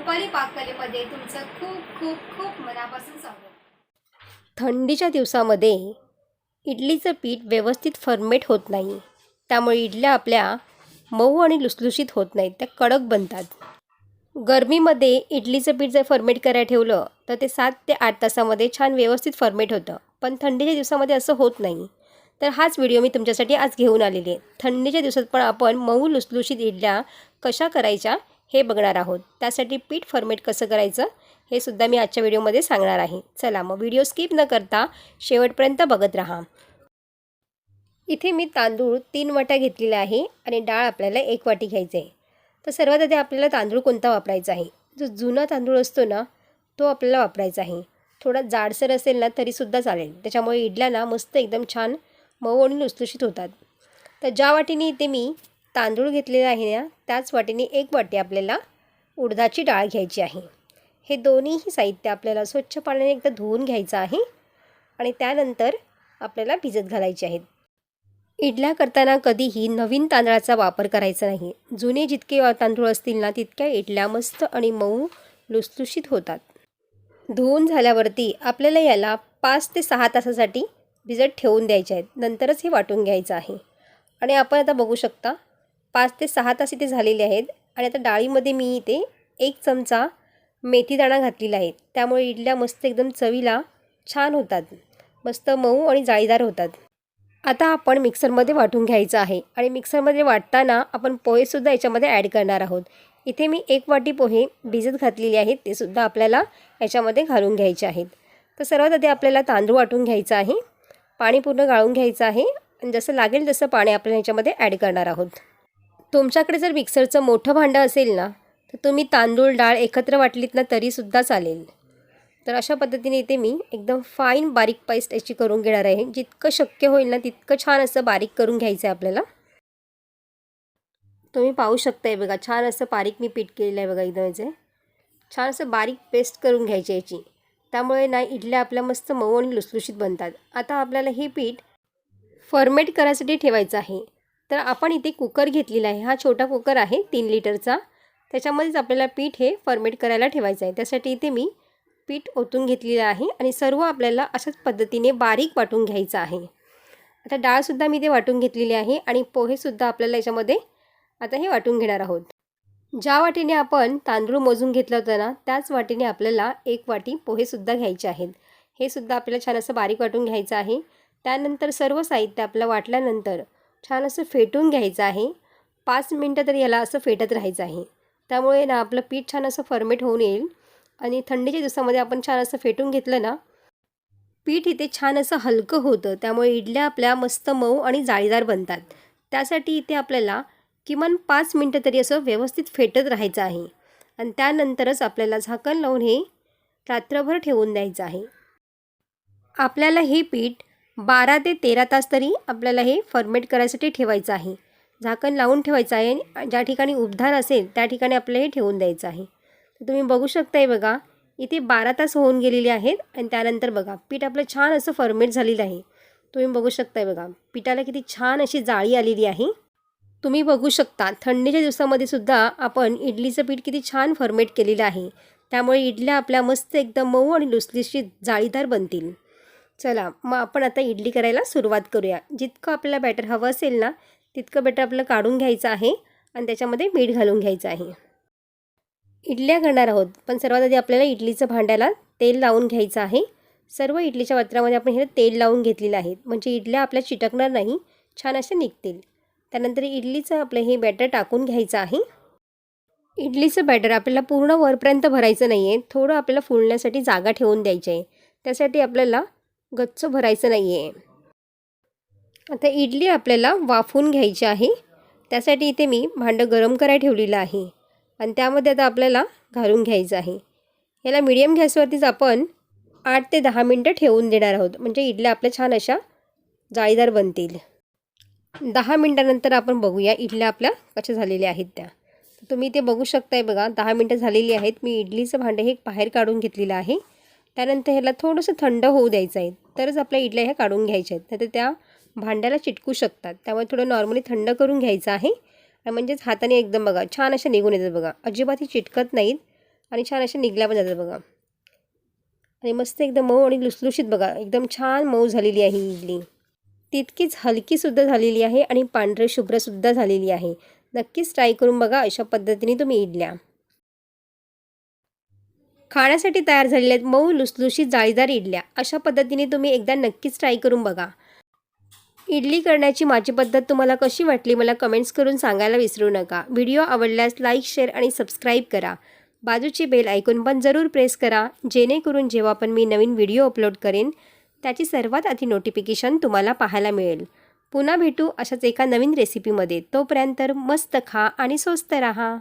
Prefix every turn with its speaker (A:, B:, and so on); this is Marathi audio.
A: रुपाली पाककलेमध्ये तुमचं खूप खूप खूप मनापासून स्वागत.
B: थंडीच्या दिवसामध्ये इडलीचं पीठ व्यवस्थित फर्मेट होत नाही. त्यामुळे इडल्या आपल्या मऊ आणि लुसलुशीत होत नाहीत. त्या कडक बनतात. गरमीमध्ये इडलीचं पीठ जर फर्मेट करायला ठेवलं तर ते सात ते आठ तासामध्ये छान व्यवस्थित फर्मेट होतं. पण थंडीच्या दिवसामध्ये असं होत नाही. तर हाच व्हिडिओ मी तुमच्यासाठी आज घेऊन आलेली आहे. थंडीच्या दिवसात पण आपण मऊ लुसलुशीत इडल्या कशा करायच्या हे बघणार आहोत. त्यासाठी पीठ फर्मेट कसं करायचं हे सुद्धा मी आजच्या व्हिडिओमध्ये सांगणार आहे. चला मग व्हिडिओ स्किप न करता शेवटपर्यंत बघत राहा. इथे मी तांदूळ तीन वाट्या घेतलेल्या आहे आणि डाळ आपल्याला एक वाटी घ्यायची आहे तर सर्वात आधी आपल्याला तांदूळ कोणता वापरायचा आहे? जो जुना तांदूळ असतो ना तो आपल्याला वापरायचा आहे. थोडा जाडसर असेल ना तरीसुद्धा चालेल. त्याच्यामुळे इडल्या ना मस्त एकदम छान मऊ आणि लुसलुशीत होतात. तर ज्या वाटीने इथे मी तांदूळ घेतलेला आहे ना त्याच वाटीने एक वाटी आपल्याला उडदाची डाळ घ्यायची आहे. हे दोन्हीही साहित्य आपल्याला स्वच्छ पाण्याने एकदा धुवून घ्यायचं आहे आणि त्यानंतर आपल्याला भिजत घालायचे आहेत. इडल्या करताना कधीही नवीन तांदळाचा वापर करायचा नाही. जुने जितके तांदूळ असतील ना तितक्या इडल्या मस्त आणि मऊ लुसलुशीत होतात. धुवून झाल्यावरती आपल्याला याला पाच ते सहा तासासाठी भिजत ठेवून द्यायचे आहेत. नंतरच हे वाटून घ्यायचं आहे. आणि आपण आता बघू शकता पाच ते सहा तास इथे झालेले आहेत आणि आता डाळीमध्ये मी इथे एक चमचा मेथीदाणा घातलेला आहे. त्यामुळे इडल्या मस्त एकदम चवीला छान होतात. मस्त मऊ आणि जाळीदार होतात. आता आपण मिक्सरमध्ये वाटून घ्यायचं आहे आणि मिक्सरमध्ये वाटताना आपण पोहेसुद्धा याच्यामध्ये ॲड करणार आहोत. इथे मी एक वाटी पोहे भिजत घातलेले आहेत ते सुद्धा आपल्याला याच्यामध्ये घालून घ्यायचे आहेत. तर सर्वात आधी आपल्याला तांदूळ वाटून घ्यायचं आहे. पाणी पूर्ण गाळून घ्यायचं आहे. आणि जसं लागेल तसं पाणी आपल्याला याच्यामध्ये ॲड करणार आहोत. तुमच्याकडे जर मिक्सरचं मोठं भांडं असेल ना तर तुम्ही तांदूळ डाळ एकत्र वाटलीत ना तरीसुद्धा चालेल. तर अशा पद्धतीने इथे मी एकदम फाईन बारीक पेस्ट याची करून घेणार आहे. जितकं शक्य होईल ना तितकं छान असं बारीक करून घ्यायचं आहे आपल्याला. तुम्ही पाहू शकताय बघा छान असं बारीक मी पीठ केलेलं आहे बघा एकदम याचे छान असं बारीक पेस्ट करून घ्यायची याची. त्यामुळे ना इडल्या आपल्या मस्त मऊ आणि लुसलुशीत बनतात. आता आपल्याला हे पीठ फर्मेट करायसाठी ठेवायचं आहे. तर आपण इथे कुकर घेतलेला आहे. हा छोटा कुकर आहे तीन लिटरचा. त्याच्यामध्येच आपल्याला पीठ हे फर्मेट करायला ठेवायचं आहे. त्यासाठी इथे मी पीठ ओतून घेतलेलं आहे आणि सर्व आपल्याला अशाच पद्धतीने बारीक वाटून घ्यायचं आहे. आता डाळसुद्धा मी ते वाटून घेतलेली आहे आणि पोहेसुद्धा आपल्याला याच्यामध्ये आता हे वाटून घेणार आहोत. ज्या वाटीने आपण तांदूळ मोजून घेतला होता ना त्याच वाटीने आपल्याला एक वाटी पोहेसुद्धा घ्यायचे आहेत. हे सुद्धा आपल्याला छान असं बारीक वाटून घ्यायचं आहे. त्यानंतर सर्व साहित्य आपलं वाटल्यानंतर छान असं फेटून घ्यायचं आहे. पाच मिनटं तरी याला असं फेटत राहायचं आहे. त्यामुळे ना आपलं पीठ छान असं फर्मेट होऊन येईल. आणि थंडीच्या दिवसामध्ये आपण छान असं फेटून घेतलं ना पीठ इथे छान असं हलकं होतं. त्यामुळे इडल्या आपल्या मस्त मऊ आणि जाळीदार बनतात. त्यासाठी इथे आपल्याला किमान पाच मिनटं तरी असं व्यवस्थित फेटत राहायचं आहे. आणि त्यानंतरच आपल्याला झाकण लावून हे रात्रभर ठेवून द्यायचं आहे. आपल्याला हे पीठ बारा ते तेरा तास तरी आपल्याला हे फर्मेट करायसाठी ठेवायचं आहे. झाकण लावून ठेवायचं आहे आणि ज्या ठिकाणी उबदार असेल त्या ठिकाणी आपल्याला हे ठेवून द्यायचं आहे. तुम्ही बघू शकताय बघा इथे बारा तास होऊन गेलेले आहेत आणि त्यानंतर बघा पीठ आपलं छान असं फर्मेट झालेलं आहे. तुम्ही बघू शकताय बघा पिठाला किती छान अशी जाळी आलेली आहे. तुम्ही बघू शकता थंडीच्या दिवसामध्ये सुद्धा आपण इडलीचं पीठ किती छान फर्मेट केलेलं आहे. त्यामुळे इडल्या आपल्या मस्त एकदम मऊ आणि लुसलीशी जाळीदार बनतील. चला मग आपण आता इडली करायला सुरुवात करूया. जितकं आपल्याला बॅटर हवं असेल ना तितकं बॅटर आपलं काढून घ्यायचं आहे आणि त्याच्यामध्ये मीठ घालून घ्यायचं आहे. इडल्या करणार आहोत पण सर्वात आधी आपल्याला इडलीचं भांड्याला तेल लावून घ्यायचं आहे. सर्व इडलीच्या पात्रामध्ये आपण हे तेल लावून घेतलेलं आहे. म्हणजे इडल्या आपल्या चिटकणार नाही छान असे निघतील. त्यानंतर इडलीचं आपलं हे बॅटर टाकून घ्यायचं आहे. इडलीचं बॅटर आपल्याला पूर्ण वरपर्यंत भरायचं नाही आहे थोडं आपल्याला फुलण्यासाठी जागा ठेवून द्यायची आहे. त्यासाठी आपल्याला गच्च भरायचं नाही आहे आता इडली आपल्याला वाफवून घ्यायची आहे. त्यासाठी इथे मी भांडं गरम करायला ठेवलेलं आहे. आणि त्यामध्ये आता आपल्याला घालून घ्यायचं आहे. याला मीडियम गॅसवरतीच आपण आठ ते दहा मिनटं ठेवून देणार आहोत. म्हणजे इडल्या आपल्या छान अशा जाळीदार बनतील. दहा मिनटानंतर आपण बघूया इडल्या आपल्या कशा झालेल्या आहेत त्या. तुम्ही ते बघू शकताय बघा दहा मिनटं झालेली आहेत. मी इडलीचं भांडं हे बाहेर काढून घेतलेलं आहे. त्यानंतर ह्याला थोडंसं थंड होऊ द्यायचं आहे. तरच आपल्या इडल्या ह्या काढून घ्यायच्या आहेत. नाही तर त्या भांड्याला चिटकू शकतात. त्यामुळे थोडं नॉर्मली थंड करून घ्यायचं आहे. आणि म्हणजेच हाताने एकदम बघा छान अशा निघून येतात बघा. अजिबात ही चिटकत नाहीत आणि छान अशा निघल्या पण जातात बघा. आणि मस्त एकदम मऊ आणि लुसलुशीत बघा. एकदम छान मऊ झालेली आहे ही इडली. तितकीच हलकीसुद्धा झालेली आहे आणि पांढरे शुभ्रसुद्धा झालेली आहे. नक्कीच ट्राय करून बघा अशा पद्धतीने तुम्ही इडल्या. खाण्यासाठी तयार झालेल्या आहेत मऊ लुसलुशीत जाळीदार इडल्या. अशा पद्धतीने तुम्ही एकदा नक्कीच ट्राय करून बघा. इडली करण्याची माझी पद्धत तुम्हाला कशी वाटली मला कमेंट्स करून सांगायला विसरू नका. व्हिडिओ आवडल्यास लाईक शेअर आणि सबस्क्राईब करा. बाजूची बेल ऐकून पण जरूर प्रेस करा जेणेकरून जेव्हा पण मी नवीन व्हिडिओ अपलोड करेन त्याची सर्वात आधी नोटिफिकेशन तुम्हाला पाहायला मिळेल. पुन्हा भेटू अशाच एका नवीन रेसिपीमध्ये तोपर्यंत मस्त खा आणि स्वस्त रहा.